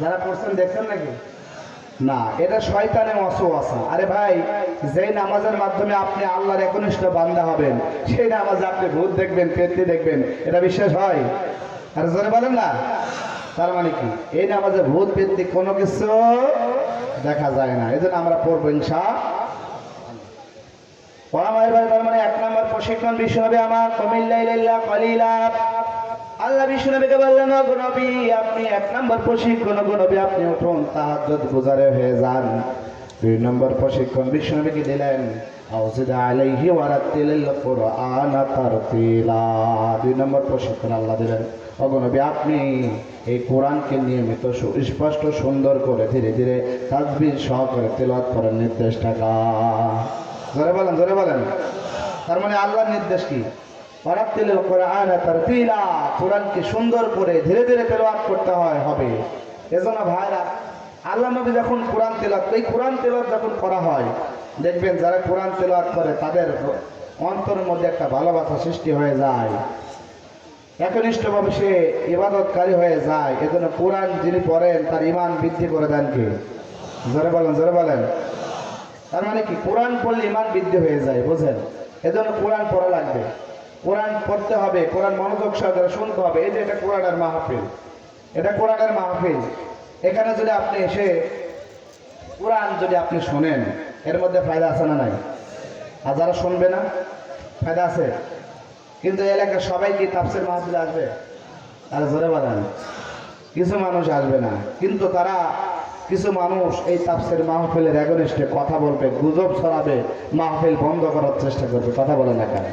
যারা করছেন দেখছেন নাকি? না, এটা শয়তানে অসুয়াশা আরে ভাই, যেই নামাজের মাধ্যমে আপনি আল্লাহর একনিষ্ঠ বান্দা হবেন, সেই নামাজে আপনি ভূত দেখবেন, পেত্তি দেখবেন, এটা বিশ্বাস হয়? আর জোরে বলেন না। তার মানে কি? এই নামাজে ভূত, পেত্তি কোনো কিছু দেখা যায় না। এই জন্য আমরা পড়ব ইনশা ওয়ামায়ের ভাই, তার মানে এক নম্বর প্রশিক্ষণ বিশ্ব হবে আমার কমিল্লা কলিলা আল্লাহ বিষ্ণুনবীকে বললেন "ও গো নবী, আপনি এক নম্বর প্রশিক্ষণ নবী, আপনি উঠুন, তাহাজ্জুদ গুজারে হয়ে যান। দুই নম্বর প্রশিক্ষণ বিষ্ণুনবীকে দিলেন আউজিদা আলাইহি ওয়ারাতিলিল কুরআন তারতিলা। দুই নম্বর প্রশিক্ষণ আল্লাহ দিলেন নবী, আপনি এই কোরআনকে নিয়মিত, সুস্পষ্ট, সুন্দর করে ধীরে ধীরে তাজবির সহকারে তেলাওয়াত করার নির্দেশ টাকা জোরে বলেন জোরে বলেন। তার মানে আল্লাহর নির্দেশ কি? ওয়ারাতিলিল কোরআন তারতিলা। কোরআনকে সুন্দর করে ধীরে ধীরে তেলাওয়াত করতে হয়, হবে। এজন্য ভাইরা, আল্লাহ নবী যখন কোরআন তেলাওয়াত, এই কোরআন তেলাওয়াত যখন করা হয়, দেখবেন যারা কোরআন তেলাওয়াত করে, তাদের অন্তরের মধ্যে একটা ভালোবাসা সৃষ্টি হয়ে যায়। একনিষ্ঠভাবে সে ইবাদতকারী হয়ে যায়, এজন্য কোরআন যিনি পড়েন, তার ইমান বৃদ্ধি করে দেন কি? জোরে বলেন জোরে বলেন। তার মানে কি? কোরআন পড়লে ইমান বৃদ্ধি হয়ে যায়, বুঝেন? এজন্য কোরআন পড়া লাগবে। কোরআন পড়তে হবে, কোরআন মনোযোগ সহকারে শুনতে হবে। এই যে এটা কোরআনের মাহফিল, এটা কোরআনের মাহফিল। এখানে যদি আপনি এসে কোরআন যদি আপনি শোনেন, এর মধ্যে ফায়দা আছে না নাই? আর যারা শুনবে না? ফায়দা আছে? কিন্তু এলাকার সবাই কি তাপসের মাহফিলে আসবে? আর জোরে বলেন। কিছু মানুষ আসবে না। কিন্তু তারা কিছু মানুষ এই তাপসের মাহফিলের এগনিষ্ঠে কথা বলবে, গুজব ছড়াবে, মাহফিল বন্ধ করার চেষ্টা করবে। কথা বলে না কেন?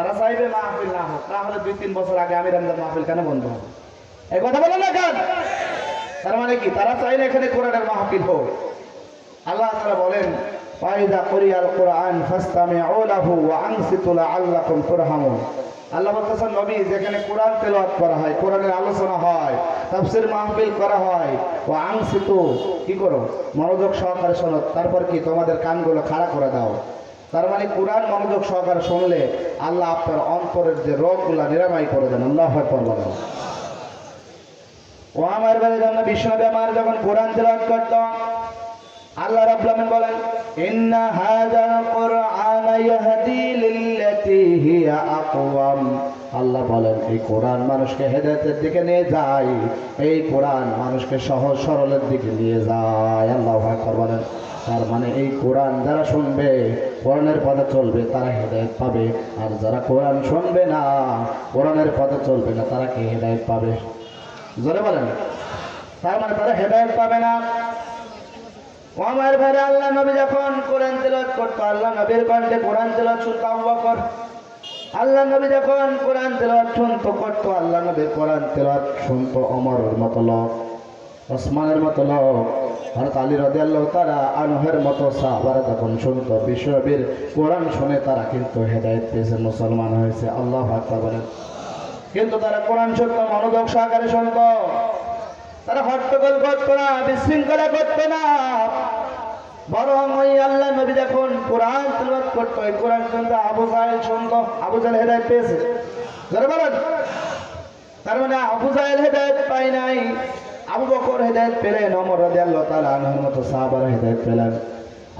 তারা চাইবে মাহফিল না হোক, তাহলে দুই তিন বছর আগে আমি রমজান মাহফিল কেন বন্ধ হবে? এই কথা বলে না তার মানে কি? তারা চাইলে এখানে কোরআনের মাহফিল হোক। আল্লাহ তাআলা বলেন ফাইদা কুরিয়াল কোরআন ফাসতামিউ লাহু ওয়া আনসিতু লাআল্লাকুম তুরহামুন। আল্লাহ বলতেছেন, নবী, যেখানে কোরআন তেলাওয়াত করা হয়, কোরআনের আলোচনা হয়, তাফসীর মাহফিল করা হয় ও আনসিতু, কি করো? মনোযোগ সহকারে শোনো। তারপর কি? তোমাদের কানগুলো খাড়া করে দাও। তার মানে কোরআন মনোযোগ সহকারে শুনলে আল্লাহ আপনার অন্তরের যে রোগগুলা নিরাময় করে দেন। আল্লাহ বলেন। ও আমার বাড়ি যখন আমার যখন কোরআন তেলাওয়াত করত, আল্লাহ রাব্বুল বলেন, ইন্না হাযাল কুরআন ইয়াহদি লিল্লাতি হিয়া আকওয়াম। আল্লাহ বলেন, এই কোরআন মানুষকে হেদায়তের দিকে নিয়ে যায়, এই কোরআন মানুষকে সহজ সরলের দিকে নিয়ে যায়। আল্লাহ আকবার বলেন। তার মানে এই কোরআন যারা শুনবে, কোরআনের পথে চলবে, তারা হেদায়েত পাবে। আর যারা কোরআন শুনবে না, কোরআনের পথে চলবে না, তারা কি হেদায়েত পাবে? জোরে বলেন। তার মানে তারা হেদায়ত পাবে না। আমার ভাইরা আল্লাহ নবী যখন কোরআন তেলাওয়াত করতো, আল্লাহ নবীর কণ্ঠে কোরআন তেলত শুনতো আবু বকর। আল্লাহ নবী যখন কোরআন তেলাওয়াত শুনতো করতো আল্লাহ নবীর কোরআন তেলাওয়াত শুনতো অমরের মতো লোক, ওসমানের মতো লোক হরত আলী রাদিয়াল্লাহু তাআলা আনহের মতো সাহাবারা যখন শুনতো, বিশ্বনবীর কোরআন শুনে তারা কিন্তু হেদায়েত পেয়েছে, মুসলমান হয়েছে, আল্লাহ আকবার বলেন। কিন্তু তারা কোরআন শুনত, মনোযোগ সহকারে শুনত। তারা হট্টগোল করতো না, বিশৃঙ্খলা করতো না। বরং ওই আল্লাহ নবী যখন কোরআন তেলাওয়াত করতো এই কোরআন শুনতো আবু জাহেল শুনতো, আবু জাহেল হেদায়েত পেয়েছে। ধরে বলেন। তার মানে আবু জাহেল হেদায়েত পাই নাই, আবু বকর হেদায়েত পেলেন অমর রাদিয়াল্লাহু তাআলা আনহুর মতো সাহাবারা হেদায়েত পেলেন।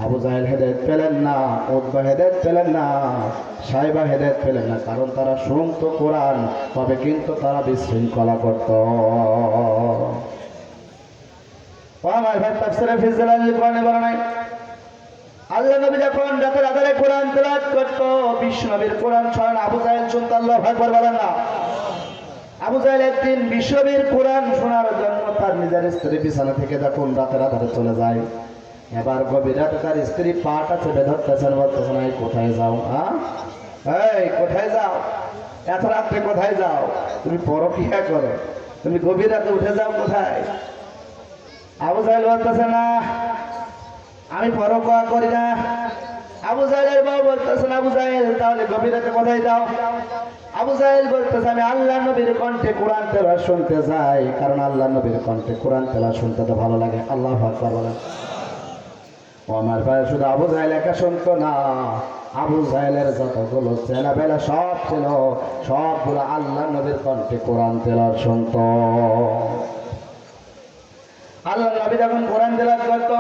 আবু জাহেল হেদায়েত পেলেন না উদ্বা হেদায়েত পেলেন না, সাহেবা হেদায়েত পেলেন না, কারণ তারা শুনতো কোরআন, তবে কিন্তু তারা বিশৃঙ্খলা করত। আমার ভাই, তাফসিরে ফিজলাল কোরআনে বলা নাই? আল্লাহ নবী যখন রাতের আধারে কোরআন তেলাওয়াত করতো, বিশ্ব নবীর কোরআন স্মরণ আবু জাহেল শুনতো আল্লাহ আকবার বলেন না। আবু জাহেল একদিন বিশ্ববীর কোরআন শোনার জন্য তার নিজের স্ত্রী বিছানা থেকে যখন রাতের আধারে চলে যায়, এবার গভীর রাতে তার স্ত্রী পাটা চেপে ধরতেছেন, বলতেছেন, এই, কোথায় যাও হ্যাঁ? এই, কোথায় যাও? এত রাত্রে কোথায় যাও? তুমি পরকিয়া করো। তুমি গভীর রাতে উঠে যাও কোথায়? আবু জাহেল বলতেছে, না আমি পরকোয়া করি না। আবু জাহেলের বউ বলতেছে, আবু জাহেল, তাহলে গভীর রাতে কোথায় যাও? আবু জাহেল বলতেছে, আমি আল্লাহ নবীর কণ্ঠে কোরআন তেলা শুনতে যাই, কারণ আল্লাহ নবীর কণ্ঠে কোরআন তেলা শুনতে তো ভালো লাগে। আল্লাহ আকবার বলেন। আমার ভাই, শুধু আবু জাহেল একা শুনতো না। আবু জাহেলের যতগুলো চেলা বেলা সব ছিল, সবগুলো আল্লাহ নবীর কণ্ঠে কোরআন তেলা শুনতো। আল্লাহ নবী যখন কোরআন তেলাওয়াত